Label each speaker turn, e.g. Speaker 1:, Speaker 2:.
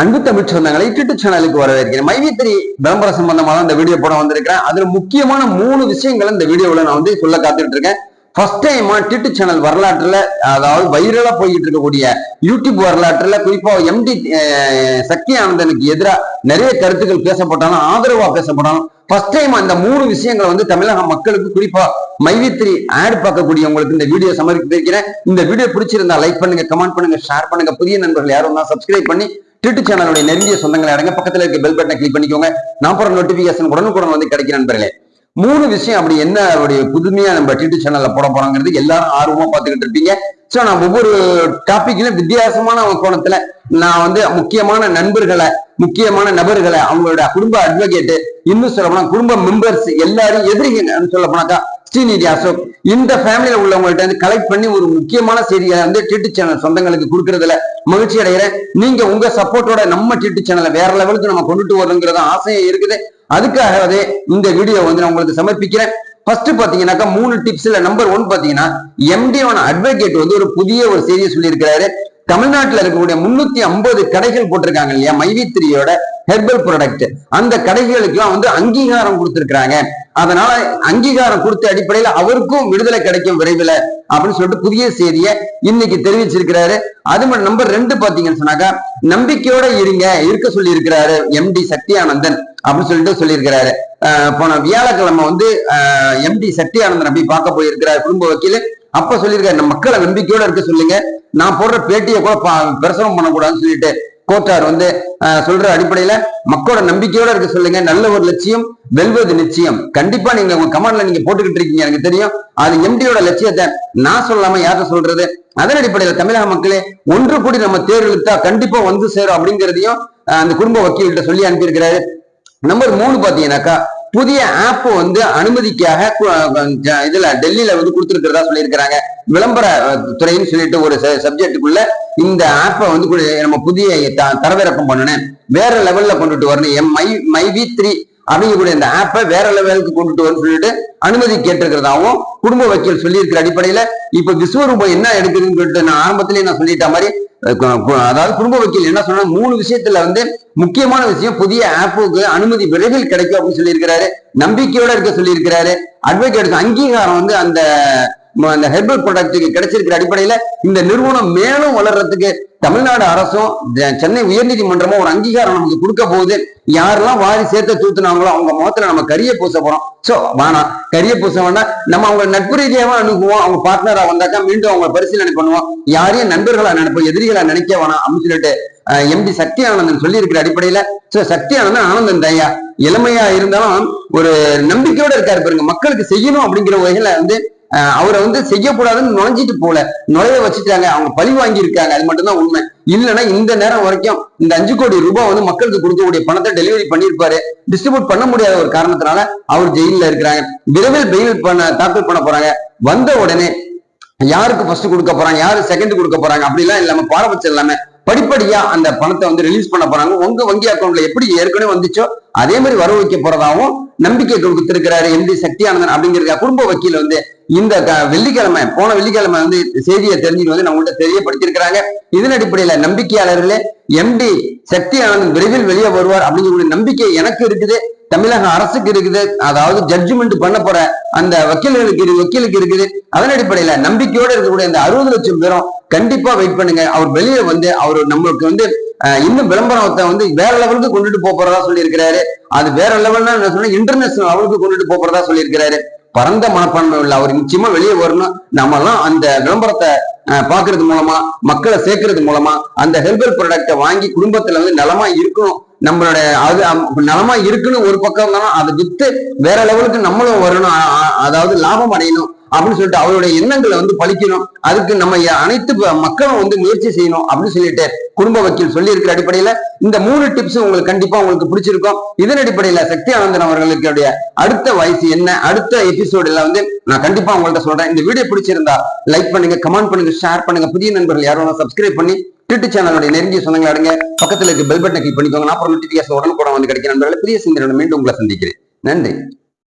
Speaker 1: அன்பு தமிழ் சொந்தங்களை யூடியூப் சேனலுக்கு வரவேற்கிறேன். மைவித்திரி விளம்பரம் சம்பந்தமாக இந்த வீடியோ போட வந்திருக்கிறேன். அதுல முக்கியமான மூணு விஷயங்களை இந்த வீடியோவில் நான் வந்து சொல்ல காத்துட்டு இருக்கேன். ஃபர்ஸ்ட் டைமா டிட்டு சேனல் வரலாற்றுல அதாவது வைரலா போயிட்டு இருக்கக்கூடிய யூடியூப் வரலாற்றுல குறிப்பா எம்டி சக்தி ஆனந்தனுக்கு எதிராக நிறைய கருத்துக்கள் பேசப்பட்டாலும் ஆதரவா பேசப்பட்டாலும் ஃபர்ஸ்ட் டைம் அந்த மூணு விஷயங்களை வந்து தமிழக மக்களுக்கு குறிப்பா மைவித்திரி ஆட் பார்க்கக்கூடியவங்களுக்கு இந்த வீடியோ சமர்ப்பித்திருக்கிறேன் இந்த வீடியோ பிடிச்சிருந்தா லைக் பண்ணுங்க கமெண்ட் பண்ணுங்க ஷேர் பண்ணுங்க. புதிய நண்பர்கள் யாரும் தான் சப்ஸ்கிரைப் பண்ணி டிட்டு சேனலுடைய நெருங்கிய சொந்தங்களை அடங்க பக்கத்துல இருக்க பெல் பட்டனை கிளிக் பண்ணிக்கோங்க. நான் போற நோட்டிபிகேஷன் உடனுக்குடன் வந்து கிடைக்கிற நண்பர்களே. மூணு விஷயம் அப்படி என்ன அப்படி புதுமையா நம்ம டிட்டு சேனல்ல போட போறோங்கிறது எல்லாரும் ஆர்வமா பார்த்துக்கிட்டு இருப்பீங்க. சோ நான் ஒவ்வொரு டாபிக்லயும் வித்தியாசமான கோணத்துல நான் வந்து முக்கியமான நண்பர்களை முக்கியமான நபர்களை அவங்களோட குடும்ப அட்வொகேட் இன்னும் சொல்ல போனா குடும்ப மெம்பர்ஸ் எல்லாரும் எதிரிங்க சொல்ல போனாக்கா ஸ்ரீநிதி அசோக் இந்த ஃபேமிலியில உள்ளவங்கள்ட்ட வந்து கலெக்ட் பண்ணி ஒரு முக்கியமான செய்தியை வந்து டிட்டு சேனல் சொந்தங்களுக்கு கொடுக்கறதுல மகிழ்ச்சி அடைகிறேன். நீங்க உங்க சப்போர்ட்டோட நம்ம டிட்டு சேனலை வேற லெவலுக்கு நம்ம கொண்டுட்டு வரணுங்கிறத ஆசையும் இருக்குது. அதுக்காகவே இந்த வீடியோ வந்து நான் உங்களுக்கு சமர்ப்பிக்கிறேன். ஃபர்ஸ்ட் பாத்தீங்கன்னாக்கா மூணு டிப்ஸ்ல நம்பர் ஒன் பாத்தீங்கன்னா எம்டியோட அட்வொகேட் வந்து ஒரு புதிய ஒரு செய்தியை சொல்லியிருக்கிறாரு. தமிழ்நாட்டுல இருக்கக்கூடிய முன்னூத்தி ஐம்பது கடைகள் போட்டிருக்காங்க இல்லையா? மைவித்திரியோட ஹெர்பல் ப்ராடக்ட் அந்த கடைகளுக்கெல்லாம் வந்து அங்கீகாரம் கொடுத்திருக்கிறாங்க. அதனால அங்கீகாரம் கொடுத்த அடிப்படையில அவருக்கும் விடுதலை கிடைக்கும் விரைவில் அப்படின்னு சொல்லிட்டு புதிய செய்தியை இன்னைக்கு தெரிவிச்சிருக்கிறாரு. அது மட்டும் நம்பர் ரெண்டு பாத்தீங்கன்னு சொன்னாக்கா நம்பிக்கையோட இருங்க இருக்க சொல்லி இருக்கிறாரு எம்டி சக்தியானந்தன் அப்படின்னு சொல்லிட்டு சொல்லியிருக்கிறாரு. போன வியாழக்கிழமை வந்து எம்டி சத்யானந்தன் அப்படி பார்க்க போயிருக்கிறார் குடும்ப வக்கீல். அப்ப சொல்லியிருக்காரு நம்ம மக்களை நம்பிக்கையோட இருக்க சொல்லுங்க. நான் போடுற பேட்டியை கூட பிரசவம் பண்ணக்கூடாதுன்னு சொல்லிட்டு கோட்டார் வந்து சொல்ற அடிப்படையில மக்களோட நம்பிக்கையோட இருக்க சொல்லுங்க. நல்ல ஒரு லட்சியம் வெல்வது நிச்சயம். கண்டிப்பா நீங்க உங்க கமாண்ட்ல நீங்க போட்டுக்கிட்டு இருக்கீங்க எனக்கு தெரியும். அது எம்டியோட லட்சியத்தை நான் சொல்லாம யார்கிட்ட சொல்றது? அதன் அடிப்படையில தமிழக மக்களே ஒன்று கூடி நம்ம தேர்தலுத்தா கண்டிப்பா வந்து சேரும் அப்படிங்கிறதையும் அந்த குடும்ப வக்கீல்கிட்ட சொல்லி அனுப்பியிருக்கிறாரு. நம்பர் மூணு பாத்தீங்கன்னாக்கா புதிய ஆப் வந்து அனுமதிக்காக இதுல டெல்லியில வந்து கொடுத்துருக்கிறதா சொல்லியிருக்கிறாங்க. விளம்பர துறைன்னு சொல்லிட்டு ஒரு சப்ஜெக்டுக்குள்ள இந்த ஆப்பை வந்து நம்ம புதிய தரவிறக்கம் பண்ணணும் வேற லெவல்ல கொண்டுட்டு வரணும் M my my V three அப்படிங்கக்கூடிய இந்த ஆப்பை வேற லெவலுக்கு கொண்டுட்டு வரணும் சொல்லிட்டு அனுமதி கேட்டிருக்கிறதாவும் குடும்ப வக்கீல் சொல்லியிருக்கிற அடிப்படையில இப்ப விஸ்வரூபம் என்ன எடுக்குதுன்னு சொல்லிட்டு நான் ஆரம்பத்திலேயே நான் சொல்லிட்ட மாதிரி அதாவது குடும்ப வக்கீல் என்ன சொன்னா மூணு விஷயத்துல வந்து முக்கியமான விஷயம் புதிய ஆப்புக்கு அனுமதி விரைவில் கிடைக்கும் அப்படின்னு சொல்லியிருக்கிறாரு நம்பிக்கையோட இருக்க சொல்லியிருக்கிறாரு அட்வொகேட் அங்கீகாரம் வந்து அந்த அந்த ஹெர்பல் ப்ராடக்ட்டுக்கு கிடைச்சிருக்கிற அடிப்படையில இந்த நிறுவனம் மேலும் வளர்றதுக்கு தமிழ்நாடு அரசும் சென்னை உயர்நீதிமன்றமும் ஒரு அங்கீகாரம் நமக்கு கொடுக்க போகுது. யாரெல்லாம் வாரி சேர்த்த தூத்துனாங்களோ அவங்க முகத்துல நம்ம கரிய பூச போறோம். சோ வேணாம் கரிய பூச வேண்டாம். நம்ம அவங்க நட்பு ரீதியாவா அனுப்புவோம் அவங்க பார்ட்னரா வந்தாக்கா மீண்டும் அவங்க பரிசீலனை பண்ணுவோம். யாரையும் நண்பர்களா நினைப்போம் எதிரிகளா நினைக்க வேணாம் அப்படின்னு சொல்லிட்டு எம்டி சக்தி ஆனந்தன் சொல்லி இருக்கிற அடிப்படையில சோ சக்தி ஆனந்தன் ஆனந்தன் தயா இளமையா இருந்தாலும் ஒரு நம்பிக்கையோட இருக்காரு பாருங்க. மக்களுக்கு செய்யணும் அப்படிங்கிற வகையில வந்து அவரை வந்து செய்யக்கூடாதுன்னு நுழைஞ்சிட்டு போல. நுழைய வச்சுட்டாங்க. அவங்க பழி வாங்கி இருக்காங்க அது மட்டும்தான் உண்மை. இல்லைன்னா இந்த நேரம் வரைக்கும் இந்த அஞ்சு கோடி ரூபாய் வந்து மக்களுக்கு கொடுக்கக்கூடிய பணத்தை டெலிவரி பண்ணிருப்பாரு டிஸ்ட்ரிபியூட் பண்ண முடியாத ஒரு காரணத்தினால அவர் ஜெயில இருக்கிறாங்க. விரைவில் பெயில் பண்ண தாக்கல் பண்ண போறாங்க. வந்த உடனே யாருக்கு ஃபர்ஸ்ட் கொடுக்க போறாங்க? யாரு செகண்ட் கொடுக்க போறாங்க? அப்படிலாம் இல்லாம பாரபட்சம் இல்லாம படிப்படியா அந்த பணத்தை வந்து ரிலீஸ் பண்ண போறாங்க. உங்க வங்கி அக்கௌண்ட்ல எப்படி ஏற்கனவே வந்துச்சோ அதே மாதிரி வர வைக்க போறதாவும் நம்பிக்கை கொடுத்திருக்கிறாரு எம்டி சக்தியானந்தன் அப்படிங்கிற குடும்ப வக்கீல் வந்து இந்த வெள்ளிக்கிழமை போன வெள்ளிக்கிழமை வந்து செய்தியை தெரிஞ்சுட்டு வந்து நம்மகிட்ட தெரியப்படுத்தியிருக்கிறாங்க. இதன் அடிப்படையில நம்பிக்கையாளர்களே எம்டி சக்தி ஆனந்த் விரைவில் வெளியே வருவார் அப்படிங்கிற நம்பிக்கை எனக்கு இருக்குது. தமிழக அரசுக்கு இருக்குது. அதாவது ஜட்ஜ்மெண்ட் பண்ண போற அந்த வக்கீல்களுக்கு இருக்கு வக்கீலுக்கு இருக்குது. அதன் அடிப்படையில நம்பிக்கையோட இருக்கக்கூடிய அந்த அறுபது லட்சம் பேரும் கண்டிப்பா வெயிட் பண்ணுங்க. அவர் வெளியே வந்து அவர் நம்மளுக்கு வந்து இன்னும் விளம்பரத்தை வந்து வேற லெவலுக்கு கொண்டுட்டு போறதா சொல்லியிருக்கிறாரு. அது வேற லெவல்னா என்ன சொன்னா இன்டர்நேஷனல் லெவலுக்கு கொண்டுட்டு போறதா சொல்லியிருக்கிறாரு. பரந்த மனப்பான்மை உள்ள அவர் நிச்சயமா வெளியே வரணும். நம்ம எல்லாம் அந்த விளம்பரத்தை பாக்குறது மூலமா மக்களை சேர்க்கறது மூலமா அந்த ஹெர்பல் ப்ராடக்டை வாங்கி குடும்பத்துல வந்து நலமா இருக்கணும். நம்மளோட அது நலமா இருக்குன்னு ஒரு பக்கம் இருந்தாலும் அதை வித்து வேற லெவலுக்கு நம்மளும் வரணும். அதாவது லாபம் அடையணும். அப்படின்னு சொல்லிட்டு அவருடைய எண்ணங்களை வந்து பழிக்கணும். அதுக்கு நம்ம அனைத்து மக்களும் வந்து முயற்சி செய்யணும் அப்படின்னு சொல்லிட்டு குடும்ப வக்கீல் சொல்லி இருக்கிற அடிப்படையில இந்த மூணு டிப்ஸ் உங்களுக்கு கண்டிப்பா உங்களுக்கு பிடிச்சிருக்கும். இதன் அடிப்படையில சக்தி ஆனந்தன் அவர்களுக்கு அடுத்த வயசு என்ன அடுத்த எபிசோடுல வந்து நான் கண்டிப்பா உங்கள்ட்ட சொல்றேன். இந்த வீடியோ பிடிச்சிருந்தா லைக் பண்ணுங்க கமெண்ட் பண்ணுங்க ஷேர் பண்ணுங்க. புதிய நண்பர்கள் யாரும் சப்ஸ்கிரைப் பண்ணி ட்விட்டர் சேனலுடைய நெருங்கிய சொந்தங்களை அடங்க. பக்கத்துல இருக்க பெல் பட்டனை கிளிக் பண்ணிக்கோங்க. நான் அப்புறம் நோட்டிபிகேஷன் உடனுக்குடன் வந்து கிடைக்கிற நண்பர்களை புதிய சிந்தனை மீண்டும் உங்களை சந்திக்கிறேன். நன்றி.